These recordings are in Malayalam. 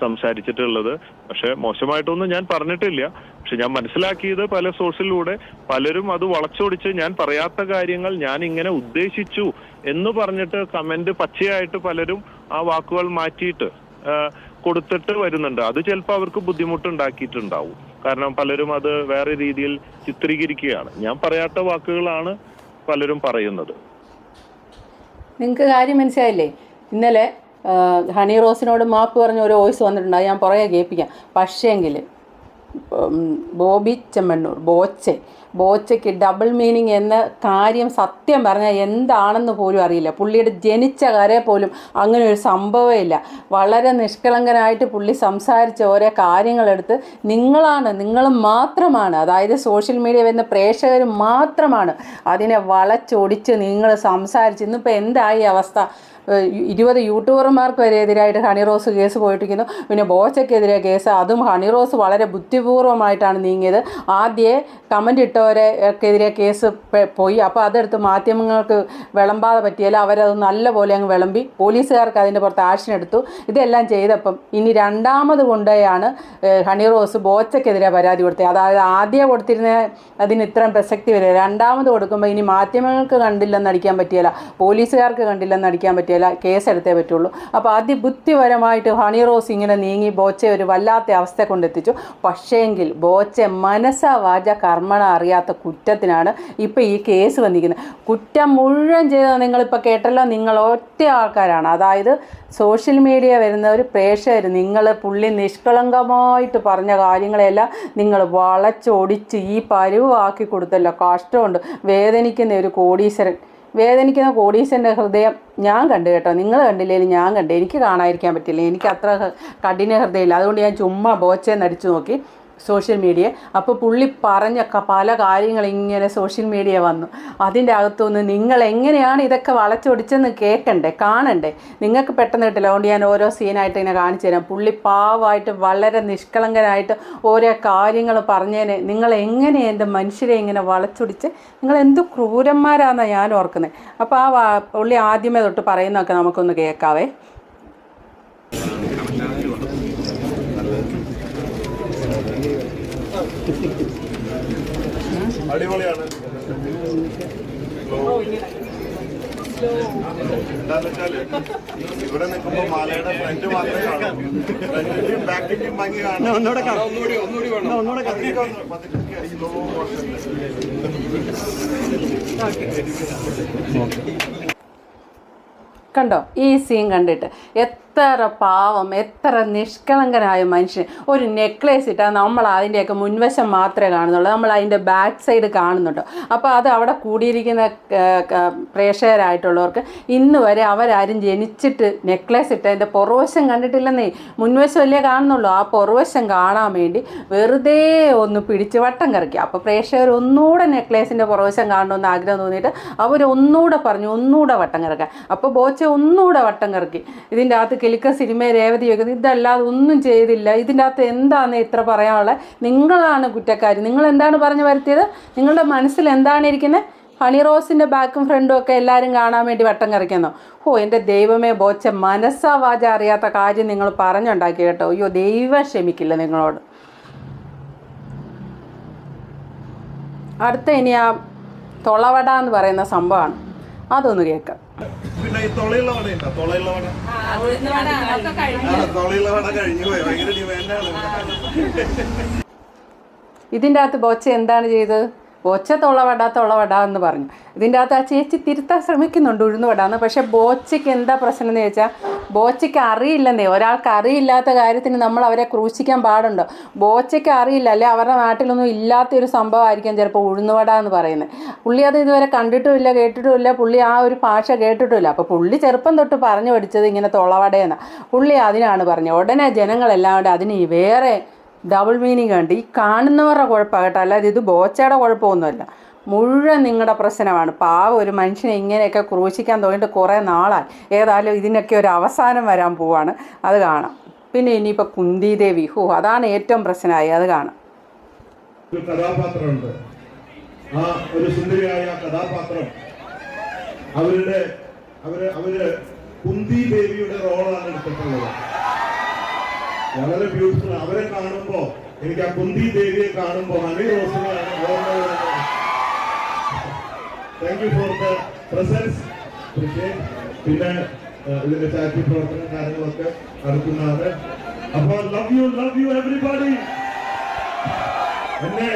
സംസാരിച്ചിട്ടുള്ളത്. പക്ഷെ മോശമായിട്ടൊന്നും ഞാൻ പറഞ്ഞിട്ടില്ല. പക്ഷെ ഞാൻ മനസ്സിലാക്കിയത് പല സോഴ്സിലൂടെ പലരും അത് വളച്ചൊടിച്ച് ഞാൻ പറയാത്ത കാര്യങ്ങൾ ഞാൻ ഇങ്ങനെ ഉദ്ദേശിച്ചു എന്ന് പറഞ്ഞിട്ട് കമന്റ് പച്ചയായിട്ട് പലരും ആ വാക്കുകൾ മാറ്റിയിട്ട് കൊടുത്തിട്ട് വരുന്നുണ്ട്. അത് ചിലപ്പോൾ അവർക്ക് ബുദ്ധിമുട്ടുണ്ടാക്കിയിട്ടുണ്ടാവും. കാരണം പലരും അത് വേറെ രീതിയിൽ ചിത്രീകരിക്കുകയാണ്. ഞാൻ പറയാത്ത വാക്കുകളാണ് പലരും പറയുന്നത്. നിങ്ങൾക്ക് കാര്യം മനസ്സിലായില്ലേ? ഇന്നലെ ഹണി റോസിനോട് മാപ്പ് പറഞ്ഞ ഒരു വോയിസ് വന്നിട്ടുണ്ട്. ഞാൻ പുറകെ കേൾപ്പിക്കാം. പക്ഷേങ്കിൽ ബോബി ചെമ്മണ്ണൂർ ബോച്ചെ. ബോച്ചയ്ക്ക് ഡബിൾ മീനിങ് എന്ന കാര്യം സത്യം പറഞ്ഞാൽ എന്താണെന്ന് പോലും അറിയില്ല. പുള്ളിയുടെ ജനിച്ച കരെ പോലും അങ്ങനെ ഒരു സംഭവമില്ല വളരെ നിഷ്കളങ്കനായിട്ട് പുള്ളി സംസാരിച്ച ഓരോ കാര്യങ്ങളെടുത്ത് നിങ്ങളാണ് നിങ്ങൾ മാത്രമാണ് അതായത് സോഷ്യൽ മീഡിയ വരുന്ന പ്രേക്ഷകർ മാത്രമാണ് അതിനെ വളച്ചൊടിച്ച് നിങ്ങൾ സംസാരിച്ച്. ഇന്നിപ്പോൾ എന്തായി അവസ്ഥ? ഇരുപത് യൂട്യൂബർമാർക്ക് വരെ എതിരായിട്ട് ഹണി റോസ് കേസ് പോയിട്ടിരിക്കുന്നു. പിന്നെ ബോച്ചയ്ക്കെതിരെ കേസ്. അതും ഹണി റോസ് വളരെ ബുദ്ധിപൂർവമായിട്ടാണ് നീങ്ങിയത്. ആദ്യമേ കമന്റ് ഇട്ടവരെക്കെതിരെ കേസ് പോയി. അപ്പോൾ അതെടുത്ത് മാധ്യമങ്ങൾക്ക് വിളമ്പാതെ പറ്റിയാൽ അവരത് നല്ലപോലെ അങ്ങ് വിളമ്പി പോലീസുകാർക്ക് അതിന്റെ പുറത്ത് ആക്ഷൻ എടുത്തു. ഇതെല്ലാം ചെയ്തപ്പം ഇനി രണ്ടാമത് കൊണ്ടുപോയാണ് ഹണി റോസ് ബോച്ചയ്ക്കെതിരെ പരാതി കൊടുത്തത്. അതായത് ആദ്യം കൊടുത്തിരുന്ന അതിന് ഇത്രയും പ്രസക്തി വരിക രണ്ടാമത് കൊടുക്കുമ്പോൾ ഇനി മാധ്യമങ്ങൾക്ക് കണ്ടില്ലെന്ന് അടിക്കാൻ പറ്റിയല്ല. പോലീസുകാർക്ക് കണ്ടില്ലെന്ന് അടിക്കാൻ പറ്റിയല്ല. കേസ് എടുത്തേ പറ്റുള്ളൂ. അപ്പോൾ അതിബുദ്ധിപരമായിട്ട് ഹണി റോസ് ഇങ്ങനെ നീങ്ങി ബോച്ചെ ഒരു വല്ലാത്ത അവസ്ഥ കൊണ്ടെത്തിച്ചു. പക്ഷേങ്കിൽ ബോച്ചെ മനസ്സ വാച കർമ്മണ അറിയാത്ത കുറ്റത്തിനാണ് ഇപ്പോൾ ഈ കേസ് വന്നിരിക്കുന്നത്. കുറ്റം മുഴുവൻ ചെയ്തത് നിങ്ങളിപ്പോൾ കേട്ടല്ലോ നിങ്ങൾ ഒറ്റ ആൾക്കാരാണ്. അതായത് സോഷ്യൽ മീഡിയ വരുന്ന ഒരു പ്രേക്ഷകർ നിങ്ങൾ പുള്ളി നിഷ്കളങ്കമായിട്ട് പറഞ്ഞ കാര്യങ്ങളെല്ലാം നിങ്ങൾ വളച്ചൊടിച്ച് ഈ പരുവാക്കി കൊടുത്തല്ലോ. കഷ്ടമുണ്ട്. വേദനിക്കുന്ന ഒരു കോടീശ്വരൻ. വേദനിക്കുന്ന കോടീശ്വരന്റെ ഹൃദയം ഞാൻ കണ്ടു കേട്ടോ. നിങ്ങൾ കണ്ടില്ലെങ്കിൽ ഞാൻ കണ്ടു. എനിക്ക് കാണാതിരിക്കാൻ പറ്റില്ല. എനിക്ക് അത്ര കഠിന ഹൃദയമില്ല. അതുകൊണ്ട് ഞാൻ ചുമ്മാ ബോച്ചേന്ന് അടിച്ചു നോക്കി. Social media. അപ്പോൾ പുള്ളി പറഞ്ഞ പല കാര്യങ്ങൾ ഇങ്ങനെ സോഷ്യൽ മീഡിയ വന്നു. അതിന്റെ അകത്തുനിന്ന് നിങ്ങൾ എങ്ങനെയാണ് ഇതൊക്കെ വളച്ചൊടിച്ചെന്ന് കേൾക്കണ്ടേ കാണണ്ടേ? നിങ്ങൾക്ക് പെട്ടെന്ന് കിട്ടില്ല. അതുകൊണ്ട് ഞാൻ ഓരോ സീനായിട്ട് ഇങ്ങനെ കാണിച്ചു തരാം. പുള്ളി പാവമായിട്ട് വളരെ നിഷ്കളങ്കനായിട്ട് ഓരോ കാര്യങ്ങൾ പറഞ്ഞേനെ. നിങ്ങൾ എങ്ങനെ എന്റെ മനുഷ്യരെ ഇങ്ങനെ വളച്ചൊടിച്ച്? നിങ്ങൾ എന്ത് ക്രൂരന്മാരാണെന്നാണ് ഞാൻ ഓർക്കുന്നത് അപ്പോൾ ആ പുള്ളി ആദ്യമേ തൊട്ട് പറയുന്നതൊക്കെ നമുക്കൊന്ന് കേൾക്കാവേ. അടിപൊളിയാണ്. എന്താന്ന് വെച്ചാൽ ഇവിടെ നിൽക്കുമ്പോ മാലയുടെ ഫ്രണ്ട് മാത്രമേ കാണൂ. ഫ്രണ്ടിന്റെയും ബാക്കിന്റെയും ഭംഗി കാണാം. ഒന്നുകൂടെ ഒന്നുകൂടി ഒന്നുകൂടി വേണം. ഒന്നുകൂടെ സ്ലോ മോഷൻ കണ്ടോ? ഈ സീൻ കണ്ടിട്ട്. എത്ര പാവം എത്ര നിഷ്കളങ്കനായ മനുഷ്യൻ. ഒരു നെക്ലേസ് ഇട്ടാൽ നമ്മൾ അതിന്റെയൊക്കെ മുൻവശം മാത്രമേ കാണുന്നുള്ളൂ. നമ്മൾ അതിന്റെ ബാക്ക് സൈഡ് കാണുന്നുണ്ടോ. അപ്പോൾ അത് അവിടെ കൂടിയിരിക്കുന്ന പ്രേക്ഷകരായിട്ടുള്ളവർക്ക് ഇന്ന് വരെ അവരാരും ജനിച്ചിട്ട് നെക്ലേസ് ഇട്ട് അതിന്റെ പുറവശം കണ്ടിട്ടില്ലെന്നേ. മുൻവശം അല്ലേ കാണുന്നുള്ളൂ. ആ പുറവശം കാണാൻ വേണ്ടി വെറുതെ ഒന്ന് പിടിച്ച് വട്ടം കറക്കി. അപ്പോൾ പ്രേക്ഷകർ ഒന്നുകൂടെ നെക്ലേസിന്റെ പുറവശം കാണണമെന്ന് ആഗ്രഹം തോന്നിയിട്ട് അവരൊന്നുകൂടെ പറഞ്ഞു ഒന്നുകൂടെ വട്ടം കറക്കുക അപ്പോൾ ബോച്ച ഒന്നുകൂടെ വട്ടം കറക്കി. ഇതിന്റെ അകത്ത് കിലുക്ക സിനിമ രേവതി വെക്കുന്നത് ഇതല്ലാതെ ഒന്നും ചെയ്തില്ല. ഇതിന്റെ അകത്ത് എന്താണ് ഇത്ര പറയാനുള്ളത് നിങ്ങളാണ് കുറ്റക്കാർ നിങ്ങൾ എന്താണ് പറഞ്ഞു വരുത്തിയത്? നിങ്ങളുടെ മനസ്സിൽ എന്താണ് ഇരിക്കുന്നത്? ഹണി റോസിന്റെ ബാക്കും ഫ്രണ്ടും ഒക്കെ എല്ലാവരും കാണാൻ വേണ്ടി വട്ടം കറിക്കുന്നു ഓ എന്റെ ദൈവമേ ബോച്ച മനസ്സാ വാച അറിയാത്ത കാര്യം നിങ്ങൾ പറഞ്ഞുണ്ടാക്കി കേട്ടോ. അയ്യോ ദൈവം ക്ഷമിക്കില്ല നിങ്ങളോട്. അടുത്ത ഇനി ആ തൊളവട എന്ന് പറയുന്ന സംഭവമാണ്. അതൊന്ന് കേൾക്കാം. പിന്നെ ഈ തൊളയുള്ള വട ഉണ്ടോ? തൊളയുള്ള വട? ആ തൊളയുള്ള വട കഴിഞ്ഞു പോയി. ഭയങ്കര ഡിമാൻഡാണ് ഇതിന്റെ അകത്ത് ബോച്ച എന്താണ് ചെയ്തത്? ബോച്ച തൊള്ളവട തൊള്ളവട എന്ന് പറഞ്ഞു. ഇതിന്റെ അകത്ത് ആ ചേച്ചി തിരുത്താൻ ശ്രമിക്കുന്നുണ്ട് ഉഴുന്നുവടാന്ന്. പക്ഷേ ബോച്ചയ്ക്ക് എന്താ പ്രശ്നം എന്ന് ചോദിച്ചാൽ ബോച്ചയ്ക്ക് അറിയില്ലെന്നേ. ഒരാൾക്ക് അറിയില്ലാത്ത കാര്യത്തിന് നമ്മൾ അവരെ ക്രൂശിക്കാൻ പാടുണ്ടോ? ബോച്ചയ്ക്ക് അറിയില്ല. അല്ലെ അവരുടെ നാട്ടിലൊന്നും ഇല്ലാത്തൊരു സംഭവമായിരിക്കാം ചിലപ്പോൾ ഉഴുന്നുവട എന്ന് പറയുന്നത്. പുള്ളി അത് ഇതുവരെ കണ്ടിട്ടുമില്ല കേട്ടിട്ടുമില്ല. പുള്ളി ആ ഒരു ഭാഷ കേട്ടിട്ടുമില്ല. അപ്പോൾ പുള്ളി ചെറുപ്പം തൊട്ട് പറഞ്ഞു പഠിച്ചത് ഇങ്ങനെ തൊളവടയെന്നാണ് പുള്ളി അതിനാണ് പറഞ്ഞത്. ഉടനെ ജനങ്ങളെല്ലാം കൂടെ അതിന് വേറെ ഡബിൾ മീനിങ് ഉണ്ട് ഈ കാണുന്നവരുടെ കുഴപ്പമാണ് കേട്ടോ അല്ലാതെ ഇത് ബോച്ചയുടെ കുഴപ്പമൊന്നുമല്ല. മുഴുവൻ നിങ്ങളുടെ പ്രശ്നമാണ്. പാവം ഒരു മനുഷ്യനെ ഇങ്ങനെയൊക്കെ ക്രൂശിക്കാൻ തുടങ്ങിയിട്ട് കുറേ നാളായി. ഏതായാലും ഇതിനൊക്കെ ഒരു അവസാനം വരാൻ പോവാണ്. അത് കാണാം. പിന്നെ ഇനിയിപ്പോൾ കുന്തിദേവി. ഹോ അതാണ് ഏറ്റവും പ്രശ്നമായി. അത് കാണാം. ആ ഒരു സുന്ദരിയായ കഥാപാത്രം. അവരുടെ അവർ അവർ കുന്തി ദേവിയുടെ റോളാണ് എടുത്തിട്ടുള്ളത്. വളരെ ബ്യൂട്ടിഫുൾ അവരെ കാണുമ്പോ എനിക്ക് ആ കുന്തി ദേവിയെ കാണുമ്പോ ഹണി റോസിനെയാണ് ഓർമ്മ thank you for the presence പിന്നെ ഇതിന്റെ ചാരിറ്റി പ്രവർത്തനം കാര്യങ്ങളൊക്കെ നടത്തുന്നതാണ്. അപ്പൊ love you love you everybody എന്നെ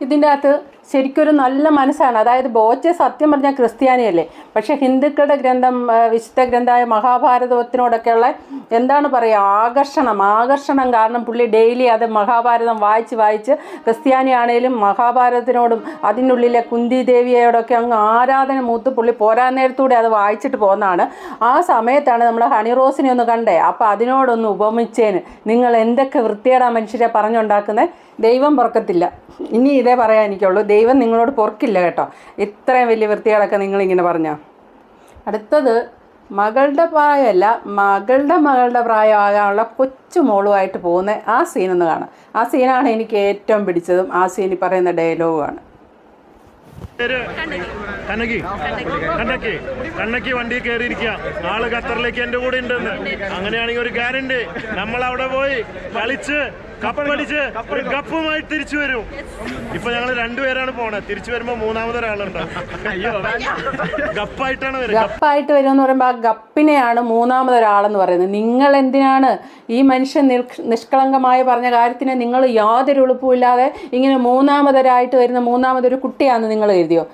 ഇതിന്റെ അകത്ത് ശരിക്കൊരു നല്ല മനസ്സാണ്. അതായത് ബോച്ചെ സത്യം പറഞ്ഞാൽ ക്രിസ്ത്യാനിയല്ലേ? പക്ഷേ ഹിന്ദുക്കളുടെ ഗ്രന്ഥം വിശുദ്ധ ഗ്രന്ഥമായ മഹാഭാരതത്തിനോടൊക്കെയുള്ള എന്താണ് പറയുക ആകർഷണം ആകർഷണം കാരണം പുള്ളി ഡെയിലി അത് മഹാഭാരതം വായിച്ച് വായിച്ച് ക്രിസ്ത്യാനിയാണേലും മഹാഭാരതത്തിനോടും അതിനുള്ളിലെ കുന്തി ദേവിയോടൊക്കെ അങ്ങ് ആരാധന മൂത്ത് പുള്ളി പോരാൻ നേരത്തൂടെ അത് വായിച്ചിട്ട് പോകുന്നതാണ് ആ സമയത്താണ് നമ്മൾ ഹണി റോസിനെ ഒന്ന് കണ്ടേ. അപ്പോൾ അതിനോടൊന്ന് ഉപമിച്ചേന്. നിങ്ങൾ എന്തൊക്കെ വൃത്തിയേടാ മനുഷ്യരെ പറഞ്ഞുണ്ടാക്കുന്നത് ദൈവം പൊറക്കത്തില്ല. ഇനി ഇതേ പറയാൻ എനിക്കുള്ളൂ. ദൈവം നിങ്ങളോട് പുറക്കില്ല കേട്ടോ. ഇത്രയും വലിയ വൃത്തികളൊക്കെ നിങ്ങളിങ്ങനെ പറഞ്ഞാൽ അടുത്തത് മകളുടെ പ്രായമല്ല മകളുടെ മകളുടെ പ്രായമാകാനുള്ള കൊച്ചു മോളുമായിട്ട് പോകുന്ന ആ സീനൊന്ന് കാണാം. ആ സീനാണ് എനിക്ക് ഏറ്റവും പിടിച്ചതും ആ സീനിൽ പറയുന്ന ഡയലോഗാണ് കണ്ണകി കണ്ണക്കി വണ്ടി കയറിയിരിക്കുക ആൾ ഖത്തറിലേക്ക് എന്റെ കൂടെ ഉണ്ടെന്ന്. അങ്ങനെയാണെങ്കിൽ ഒരു ഗ്യാരണ്ടി. നമ്മൾ അവിടെ പോയി കളിച്ച് കപ്പടിച്ച് ഒരു കപ്പുമായി തിരിച്ചു വരും. ഇപ്പൊ ഞങ്ങൾ രണ്ടുപേരാണ് പോണത് തിരിച്ചു വരുമ്പോ മൂന്നാമതൊരാളുണ്ട് അയ്യോ ഗപ്പായിട്ടാണ് വരും. ഗപ്പായിട്ട് എന്ന് പറയുമ്പോൾ ആ ഗപ്പിനെയാണ് മൂന്നാമതൊരാളെന്ന് പറയുന്നത്. നിങ്ങൾ എന്തിനാണ് ഈ മനുഷ്യൻ നിഷ്കളങ്കമായി പറഞ്ഞ കാര്യത്തിന് നിങ്ങൾ യാതൊരു എളുപ്പമില്ലാതെ ഇങ്ങനെ മൂന്നാമതരായിട്ട് വരുന്ന മൂന്നാമതൊരു കുട്ടിയാണെന്ന് നിങ്ങൾ എഴുതിയോ?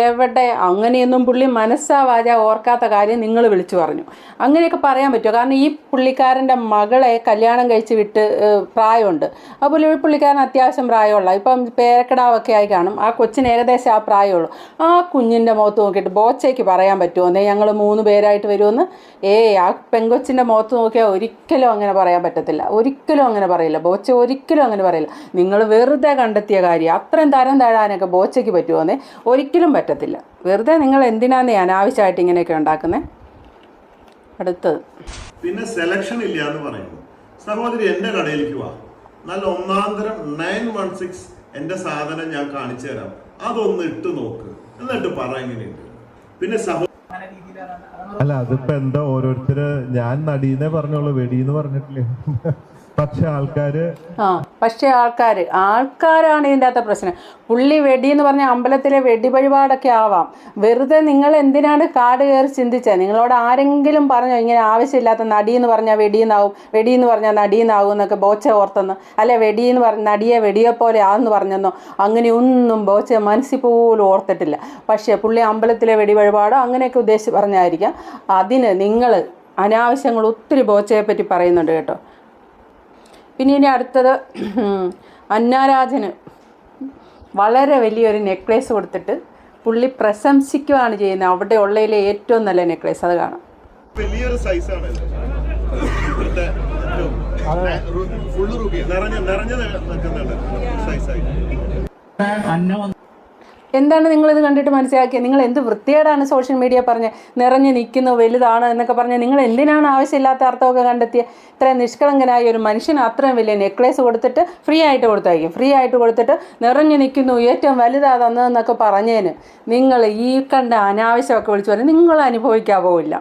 എവിടെ? അങ്ങനെയൊന്നും പുള്ളി മനസ്സാ വാച ഓർക്കാത്ത കാര്യം നിങ്ങൾ വിളിച്ചു പറഞ്ഞു. അങ്ങനെയൊക്കെ പറയാൻ പറ്റുമോ? കാരണം ഈ പുള്ളിക്കാരന്റെ മകളെ കല്യാണം കഴിച്ച് വിട്ട് ഏഹ്, പ്രായമുണ്ട് അപ്പോൾ പുള്ളി പുള്ളിക്കാരൻ അത്യാവശ്യം പ്രായമുള്ള ഇപ്പം പേരക്കിടാവൊക്കെ ആയി കാണും ആ കൊച്ചിന് ഏകദേശം ആ പ്രായമുള്ളൂ. ആ കുഞ്ഞിന്റെ മുഖത്ത് നോക്കിയിട്ട് ബോച്ചയ്ക്ക് പറയാൻ പറ്റുമോ? എന്നേ ഞങ്ങൾ മൂന്ന് പേരായിട്ട് വരുമെന്ന് ഏ ആ പെങ്കൊച്ചിന്റെ മുഖത്ത് നോക്കിയാൽ ഒരിക്കലും അങ്ങനെ പറയാൻ പറ്റത്തില്ല. ഒരിക്കലും അങ്ങനെ പറയില്ല. ബോച്ച ഒരിക്കലും അങ്ങനെ പറയില്ല. നിങ്ങൾ വെറുതെ കണ്ടെത്തിയ കാര്യം അത്രയും തരം താഴാനൊക്കെ ബോച്ചയ്ക്ക് പറ്റുമോ എന്നേ ഒരിക്കലും പറ്റത്തില്ല. വെറുതെ നിങ്ങൾ എന്തിനാന്ന് അനാവശ്യമായിട്ട് ഇങ്ങനെയൊക്കെ ഉണ്ടാക്കുന്നത് അടുത്തത്. പിന്നെ സെലക്ഷൻ ഇല്ല എന്ന് പറയുന്നു. സഹോദരി എന്റെ കടയിലേക്ക് വാ. നല്ല ഒന്നാന്തരം നയൻ വൺ സിക്സ് എന്റെ സാധനം ഞാൻ കാണിച്ചു തരാം. അതൊന്ന് ഇട്ട് നോക്ക്. എന്നിട്ട് പറ എങ്ങനെയുണ്ട്. പിന്നെ സഹോ അല്ല അതിപ്പോ എന്താ ഓരോരുത്തര് ഞാൻ നടീന്നേ പറഞ്ഞോളൂ വെടിന്ന് പറഞ്ഞിട്ടില്ലേ? പക്ഷെ ആൾക്കാര് പക്ഷെ ആൾക്കാരാണ് ഇതിന്റെ അകത്തെ പ്രശ്നം. പുള്ളി വെടി എന്ന് പറഞ്ഞ അമ്പലത്തിലെ വെടി വഴിപാടൊക്കെ ആവാം. വെറുതെ നിങ്ങൾ എന്തിനാണ് കാട് കയറി ചിന്തിച്ചത് നിങ്ങളോട് ആരെങ്കിലും പറഞ്ഞു ഇങ്ങനെ ആവശ്യമില്ലാത്ത നടി എന്ന് പറഞ്ഞാൽ വെടിയെന്നാവും വെടി എന്ന് പറഞ്ഞാൽ നടിയെന്നാവും എന്നൊക്കെ ബോച്ച ഓർത്തെന്ന്? അല്ലെ വെടി എന്ന് പറഞ്ഞ നടിയെ വെടിയെ പോലെ ആന്ന് പറഞ്ഞെന്നോ? അങ്ങനെയൊന്നും ബോച്ച മനസ്സിൽ പോലും ഓർത്തിട്ടില്ല. പക്ഷേ പുള്ളി അമ്പലത്തിലെ വെടി വഴിപാടോ അങ്ങനെയൊക്കെ ഉദ്ദേശിച്ച് പറഞ്ഞായിരിക്കാം. അതിന് നിങ്ങൾ അനാവശ്യങ്ങൾ ഒത്തിരി ബോച്ചയെ പറ്റി പറയുന്നുണ്ട് കേട്ടോ. പിന്നെ ഇനി അടുത്തത് അന്നാരാജന് വളരെ വലിയൊരു നെക്ലേസ് കൊടുത്തിട്ട് പുള്ളി പ്രശംസിക്കുകയാണ് ചെയ്യുന്നത്. അവിടെ ഉള്ളതിലെ ഏറ്റവും നല്ല നെക്ലേസ് അത് കാണാം. വലിയൊരു സൈസാണ് നിറഞ്ഞ് നിറഞ്ഞ് നിൽക്കുന്നുണ്ട് സൈസായി എന്താണ് നിങ്ങളിത് കണ്ടിട്ട് മനസ്സിലാക്കിയത്? നിങ്ങൾ എന്ത് വൃത്തികേടാണ് സോഷ്യൽ മീഡിയ പറഞ്ഞ് നിറഞ്ഞു നിൽക്കുന്നു വലുതാണ് എന്നൊക്കെ പറഞ്ഞ് നിങ്ങൾ എന്തിനാണ് ആവശ്യമില്ലാത്ത അർത്ഥമൊക്കെ കണ്ടെത്തിയ? ഇത്രയും നിഷ്കളങ്കനായ ഒരു മനുഷ്യന് അത്രയും വലിയ നെക്ലേസ് കൊടുത്തിട്ട് ഫ്രീ ആയിട്ട് കൊടുത്തായിരിക്കും ഫ്രീ ആയിട്ട് കൊടുത്തിട്ട് നിറഞ്ഞു നിൽക്കുന്നു ഏറ്റവും വലുതാ തന്നതെന്നൊക്കെ പറഞ്ഞതിന് നിങ്ങൾ ഈ കണ്ട അനാവശ്യമൊക്കെ വിളിച്ചു പറഞ്ഞ് നിങ്ങൾ അനുഭവിക്കാൻ പോവില്ല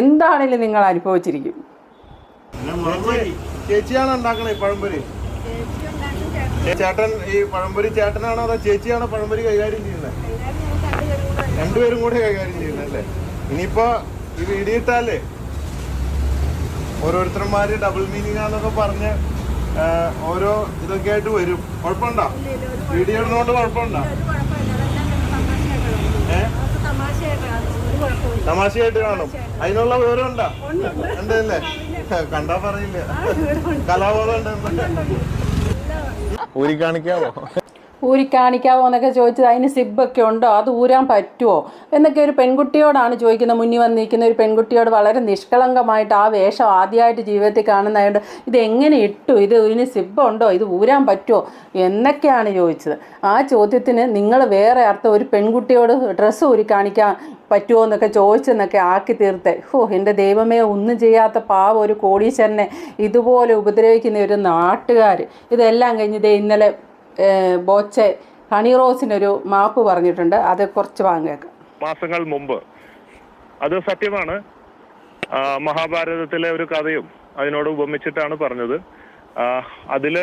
എന്താണെങ്കിലും നിങ്ങൾ അനുഭവിച്ചിരിക്കും. ചേച്ചിയാണ് ഉണ്ടാക്കണേ പഴംപൊരി. ചേട്ടൻ ഈ പഴംപൊരി ചേട്ടനാണോ അതോ ചേച്ചിയാണോ പഴംപൊരി കൈകാര്യം ചെയ്യുന്നത് രണ്ടുപേരും കൂടെ കൈകാര്യം ചെയ്യുന്നത് അല്ലേ? ഇനിയിപ്പോ ഈ വീഡിയോ ഇട്ടാലേ ഓരോരുത്തർമാര് ഡബിൾ മീനിങ് ആണെന്നൊക്കെ പറഞ്ഞ് ഓരോ ഇതൊക്കെ ആയിട്ട് വരും. കുഴപ്പമുണ്ടോ? വീഡിയോ ഇടുന്നോണ്ട് കുഴപ്പമുണ്ടോ? തമാശയായിട്ട് കാണും. അതിനുള്ള വിവരം ഉണ്ടോ. ഉണ്ടല്ലേ? കണ്ടാ പറയില്ല? കലാബോധം ഉണ്ട് ഊരി കാണിക്കാവോ? ഊരി കാണിക്കാവോ എന്നൊക്കെ ചോദിച്ചത് അതിന് സിബൊക്കെ ഉണ്ടോ? അത് ഊരാൻ പറ്റുമോ എന്നൊക്കെ ഒരു പെൺകുട്ടിയോടാണ് ചോദിക്കുന്നത്. മുന്നിൽ വന്നിരിക്കുന്ന ഒരു പെൺകുട്ടിയോട് വളരെ നിഷ്കളങ്കമായിട്ട് ആ വേഷം ആദ്യമായിട്ട് ജീവിതത്തിൽ കാണുന്നതായതുകൊണ്ട് ഇത് എങ്ങനെ ഇട്ടു? ഇത് ഇതിന് സിബുണ്ടോ ഇത് ഊരാൻ പറ്റുമോ എന്നൊക്കെയാണ് ചോദിച്ചത്. ആ ചോദ്യത്തിന് നിങ്ങൾ വേറെ അർത്ഥം ഒരു പെൺകുട്ടിയോട് ഡ്രസ്സ് ഊരി കാണിക്കാൻ പറ്റുമോ എന്നൊക്കെ ചോദിച്ചെന്നൊക്കെ ആക്കി തീർത്തെ. ഹോ എന്റെ ദൈവമേ ഒന്നും ചെയ്യാത്ത പാവം ഒരു കോടീശ്വരനെ ഇതുപോലെ ഉപദ്രവിക്കുന്ന ഒരു നാട്ടുകാർ ഇതെല്ലാം കഴിഞ്ഞ് ഇന്നലെ ബോച്ചെ ഹണി റോസിനൊരു മാപ്പ് പറഞ്ഞിട്ടുണ്ട്. അത് കുറച്ച് വാങ്ങിയേക്കാം മാസങ്ങൾ മുമ്പ്. അത് സത്യമാണ്. മഹാഭാരതത്തിലെ ഒരു കഥയും അതിനോട് ഉപമിച്ചിട്ടാണ് പറഞ്ഞത്. അതിൽ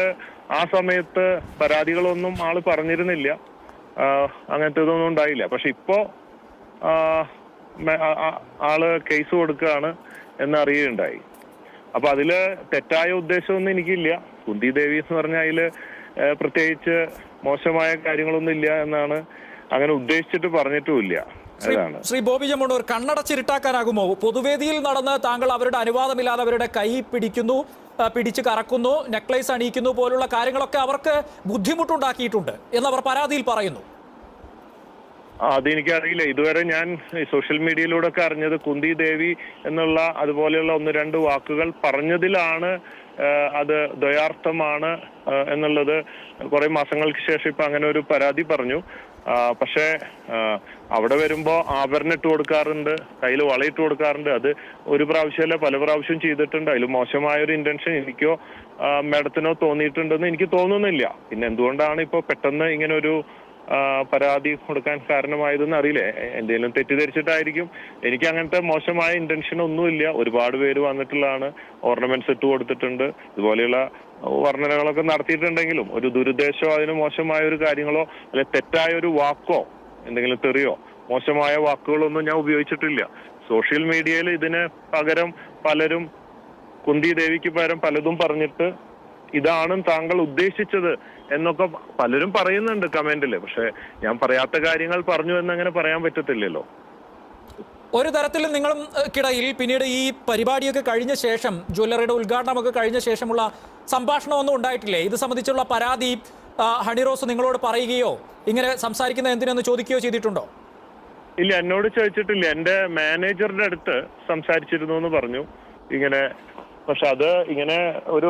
ആ സമയത്ത് പരാതികളൊന്നും ആൾ പറഞ്ഞിരുന്നില്ല. അങ്ങനത്തെ ഇതൊന്നും ഉണ്ടായില്ല. പക്ഷെ ഇപ്പോ ആൾ കേസ് കൊടുക്കുകയാണ് എന്ന് അറിയുകയുണ്ടായി അപ്പൊ അതിൽ തെറ്റായ ഉദ്ദേശമൊന്നും എനിക്കില്ല. കുന്തി ദേവി എന്ന് പറഞ്ഞാൽ അതിൽ പ്രത്യേകിച്ച് മോശമായ കാര്യങ്ങളൊന്നും ഇല്ല എന്നാണ് അങ്ങനെ ഉദ്ദേശിച്ചിട്ട് പറഞ്ഞിട്ടുമില്ല. ശ്രീ ബോബി ജമ്മൂർ കണ്ണടച്ചിരുട്ടാക്കാനാകുമോ? പൊതുവേദിയിൽ നടന്ന് താങ്കൾ അവരുടെ അനുവാദമില്ലാതെ അവരുടെ കൈ പിടിക്കുന്നു പിടിച്ച് കറക്കുന്നു നെക്ലേസ് അണിയിക്കുന്നു പോലുള്ള കാര്യങ്ങളൊക്കെ അവർക്ക് ബുദ്ധിമുട്ടുണ്ടാക്കിയിട്ടുണ്ട് എന്നവർ പരാതിയിൽ പറയുന്നു. അതെനിക്കറിയില്ല ഇതുവരെ ഞാൻ സോഷ്യൽ മീഡിയയിലൂടെ ഒക്കെ അറിഞ്ഞത് കുന്തി ദേവി എന്നുള്ള അതുപോലെയുള്ള ഒന്ന് രണ്ട് വാക്കുകൾ പറഞ്ഞതിലാണ് അത് ദ്വയാർത്ഥമാണ് എന്നുള്ളത് കുറെ മാസങ്ങൾക്ക് ശേഷം ഇപ്പൊ അങ്ങനെ ഒരു പരാതി പറഞ്ഞു. പക്ഷേ അവിടെ വരുമ്പോ ആഭരണം ഇട്ട് കൊടുക്കാറുണ്ട് കയ്യിൽ വളയിട്ട് കൊടുക്കാറുണ്ട്. അത് ഒരു പ്രാവശ്യമല്ല പല പ്രാവശ്യം ചെയ്തിട്ടുണ്ട്. അതിൽ മോശമായ ഒരു ഇന്റൻഷൻ എനിക്കോ മേഡത്തിനോ തോന്നിയിട്ടുണ്ടെന്ന് എനിക്ക് തോന്നുന്നില്ല. പിന്നെ എന്തുകൊണ്ടാണ് ഇപ്പൊ പെട്ടെന്ന് ഇങ്ങനെ ഒരു പരാതി കൊടുക്കാൻ കാരണമായതെന്ന് അറിയില്ലേ? എന്തെങ്കിലും തെറ്റിദ്ധരിച്ചിട്ടായിരിക്കും. എനിക്ക് അങ്ങനത്തെ മോശമായ ഇന്റൻഷൻ ഒന്നുമില്ല ഒരുപാട് പേര് വന്നിട്ടുള്ളതാണ്. ഓർണമെന്റ്സ് ഇട്ട് കൊടുത്തിട്ടുണ്ട്. ഇതുപോലെയുള്ള വർണനകളൊക്കെ നടത്തിയിട്ടുണ്ടെങ്കിലും ഒരു ദുരുദ്ദേശമോ അതിന് മോശമായ ഒരു കാര്യങ്ങളോ അല്ലെ തെറ്റായ ഒരു വാക്കോ എന്തെങ്കിലും തെറിയോ മോശമായ വാക്കുകളൊന്നും ഞാൻ ഉപയോഗിച്ചിട്ടില്ല. സോഷ്യൽ മീഡിയയിൽ ഇതിന് പകരം പലരും കുന്തി ദേവിക്ക് പകരം പലതും പറഞ്ഞിട്ട് ഇതാണ് താങ്കൾ ഉദ്ദേശിച്ചത് എന്നൊക്കെ പലരും പറയുന്നുണ്ട് കമന്റിൽ. പക്ഷെ ഞാൻ പറയാത്ത കാര്യങ്ങൾ പറഞ്ഞു എന്നങ്ങനെ പറയാൻ പറ്റത്തില്ലല്ലോ. ഒരു തരത്തിലും നിങ്ങളും കിടയിൽ പിന്നീട് ഈ പരിപാടിയൊക്കെ കഴിഞ്ഞ ശേഷം ജ്വല്ലറിയുടെ ഉദ്ഘാടനമൊക്കെ കഴിഞ്ഞ ശേഷമുള്ള സംഭാഷണമൊന്നും ഉണ്ടായിട്ടില്ലേ? ഇത് സംബന്ധിച്ചുള്ള പരാതി ഹണിറോസ് നിങ്ങളോട് പറയുകയോ ഇങ്ങനെ സംസാരിക്കുന്ന എന്തിനെന്ന് ചോദിക്കുകയോ ചെയ്തിട്ടുണ്ടോ? ഇല്ല എന്നോട് ചോദിച്ചിട്ടില്ല. എന്റെ മാനേജറുടെ അടുത്ത് സംസാരിച്ചിരുന്നു എന്ന് പറഞ്ഞു. ഇങ്ങനെ പക്ഷെ അത് ഇങ്ങനെ ഒരു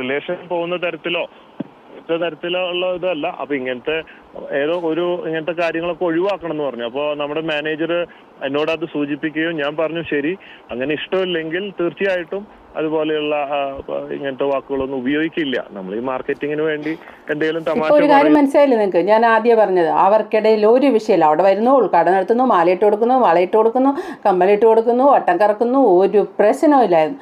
റിലേഷൻ പോകുന്ന തരത്തിലോ തരത്തിലോ ഉള്ള ഇതല്ല. അപ്പൊ ഇങ്ങനത്തെ ഏതോ ഒരു ഇങ്ങനത്തെ കാര്യങ്ങളൊക്കെ ഒഴിവാക്കണം എന്ന് പറഞ്ഞു. അപ്പോൾ നമ്മുടെ മാനേജർ എന്നോട് അത് സൂചിപ്പിക്കുകയും ഞാൻ പറഞ്ഞു ശരി അങ്ങനെ ഇഷ്ടമില്ലെങ്കിൽ തീർച്ചയായിട്ടും അതുപോലെയുള്ള ഇങ്ങനത്തെ വാക്കുകളൊന്നും ഉപയോഗിക്കില്ല. നമ്മൾ ഈ മാർക്കറ്റിങ്ങിന് വേണ്ടി എന്തെങ്കിലും തമാശ ഒരു കാര്യം മനസ്സിലായില്ലേ നിങ്ങൾക്ക് ഞാൻ ആദ്യം പറഞ്ഞത് അവർക്കിടയിൽ ഒരു വിഷയമില്ല. അവിടെ വരുന്നു ഉൾക്കാടം നടത്തുന്നു മാലയിട്ട് കൊടുക്കുന്നു വളയിട്ട് കൊടുക്കുന്നു കമ്മലിട്ട് കൊടുക്കുന്നു വട്ടം കറക്കുന്നു ഒരു പ്രശ്നമില്ലായിരുന്നു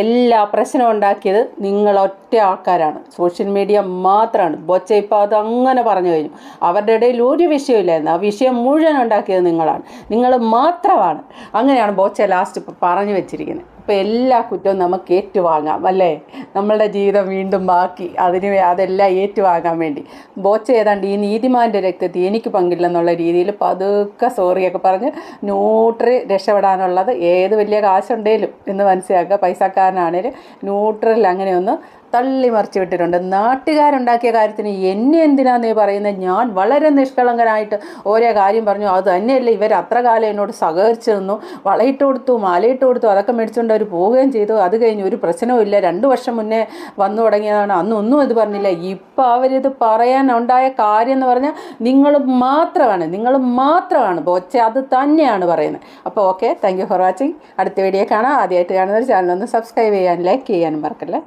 എല്ലാ പ്രശ്നവും ഉണ്ടാക്കിയത് നിങ്ങൾ ഒറ്റ ആൾക്കാരാണ്. സോഷ്യൽ മീഡിയ മാത്രമാണ് ബൊച്ച ഇപ്പോൾ അത് അങ്ങനെ പറഞ്ഞു കഴിഞ്ഞു. അവരുടെ ഇടയിൽ ഒരു വിഷയമില്ലായിരുന്നു ആ വിഷയം മുഴുവൻ ഉണ്ടാക്കിയത് നിങ്ങളാണ്. നിങ്ങൾ മാത്രമാണ്. അങ്ങനെയാണ് ബോച്ച ലാസ്റ്റ് പറഞ്ഞു വെച്ചിരിക്കുന്നത്. അപ്പോൾ എല്ലാ കുറ്റവും നമുക്ക് ഏറ്റുവാങ്ങാം അല്ലേ? നമ്മളുടെ ജീവിതം വീണ്ടും ബാക്കി. അതിന് അതെല്ലാം ഏറ്റുവാങ്ങാൻ വേണ്ടി. ബോച്ച ഏതാണ്ട് ഈ നീതിമാന്റെ രക്തത്തിൽ എനിക്ക് പങ്കില്ലെന്നുള്ള രീതിയിൽ പതുക്കെ സോറിയൊക്കെ പറഞ്ഞ് ന്യൂട്രി രക്ഷപ്പെടാനുള്ളത് ഏത് വലിയ കാശുണ്ടേലും എന്ന് മനസ്സിലാക്കുക. പൈസക്കാരനാണേലും ന്യൂട്രൽ അങ്ങനെ ഒന്ന് തള്ളി മറിച്ച് വിട്ടിട്ടുണ്ട്. നാട്ടുകാരുണ്ടാക്കിയ കാര്യത്തിന് എന്നെ എന്തിനാ നീ പറയുന്നത് ഞാൻ വളരെ നിഷ്കളങ്കനായിട്ട് ഓരോ കാര്യം പറഞ്ഞു. അത് തന്നെയല്ല ഇവർ അത്ര കാലം എന്നോട് സഹകരിച്ചു നിന്നു. വളയിട്ട് കൊടുത്തു മാലയിട്ട് കൊടുത്തു അതൊക്കെ മേടിച്ചുകൊണ്ട് അവർ പോവുകയും ചെയ്തു. അത് കഴിഞ്ഞ് ഒരു പ്രശ്നവും ഇല്ല. രണ്ട് വർഷം മുന്നേ വന്നു തുടങ്ങിയതാണ്. അന്നൊന്നും ഇത് പറഞ്ഞില്ല. ഇപ്പം അവരിത് പറയാൻ ഉണ്ടായ കാര്യം എന്ന് പറഞ്ഞാൽ നിങ്ങൾ മാത്രമാണ്. നിങ്ങൾ മാത്രമാണ്. ബോച്ച അത് തന്നെയാണ് പറയുന്നത്. അപ്പോൾ okay thank you for watching അടുത്ത വീഡിയോ കാണാം. ആദ്യമായിട്ട് ചാനൽ ഒന്ന് സബ്സ്ക്രൈബ് ചെയ്യാൻ ലൈക്ക് ചെയ്യാനും മറക്കല്ലേ?